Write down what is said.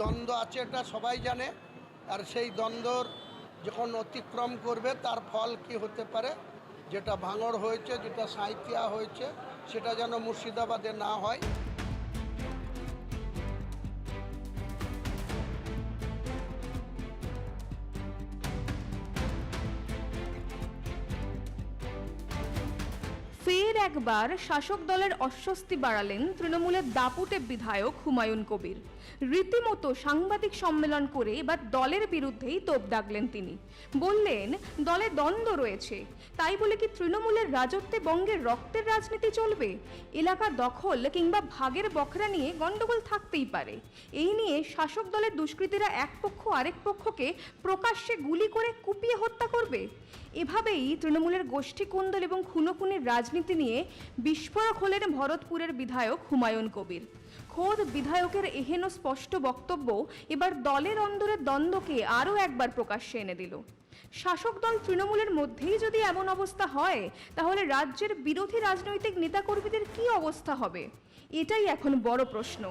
দ্বন্দ্ব আছে এটা সবাই জানে, আর সেই দ্বন্দ্বর যখন অতিক্রম করবে, তার ফল কি হতে পারে? যেটা ভাঙড় হয়েছে, যেটা সাঁইতিয়া হয়েছে, সেটা যেন মুর্শিদাবাদে না হয়। ফের একবার শাসক দলের অস্বস্তি বাড়ালেন তৃণমূলের দাপুটে বিধায়ক হুমায়ুন কবির। রীতিমতো সাংবাদিক সম্মেলন করে এবার দলের বিরুদ্ধেই তোপ দাগলেন তিনি। বললেন, দলে দ্বন্দ্ব রয়েছে। তাই বলে কি তৃণমূলের রাজত্বে বঙ্গের রক্তের রাজনীতি চলবে? এলাকা দখল কিংবা ভাগের বখরা নিয়ে গণ্ডগোল থাকতেই পারে। এই নিয়ে শাসক দলের দুষ্কৃতীরা এক পক্ষ আরেক পক্ষকে প্রকাশ্যে গুলি করে কুপিয়ে হত্যা করবে? এভাবেই তৃণমূলের গোষ্ঠী কুন্দল এবং খুনোখুনির রাজনীতি নিয়ে বিস্ফোরক হলেন ভরতপুরের বিধায়ক হুমায়ুন কবির। খোদ বিধায়কের এহেন স্পষ্ট বক্তব্য এবার দলের অন্দরের দ্বন্দ্বকে আরও একবার প্রকাশ্যে এনে দিল। শাসক দল তৃণমূলের মধ্যেই যদি এমন অবস্থা হয়, তাহলে রাজ্যের বিরোধী রাজনৈতিক নেতাকর্মীদের কি অবস্থা হবে? এটাই এখন বড় প্রশ্ন।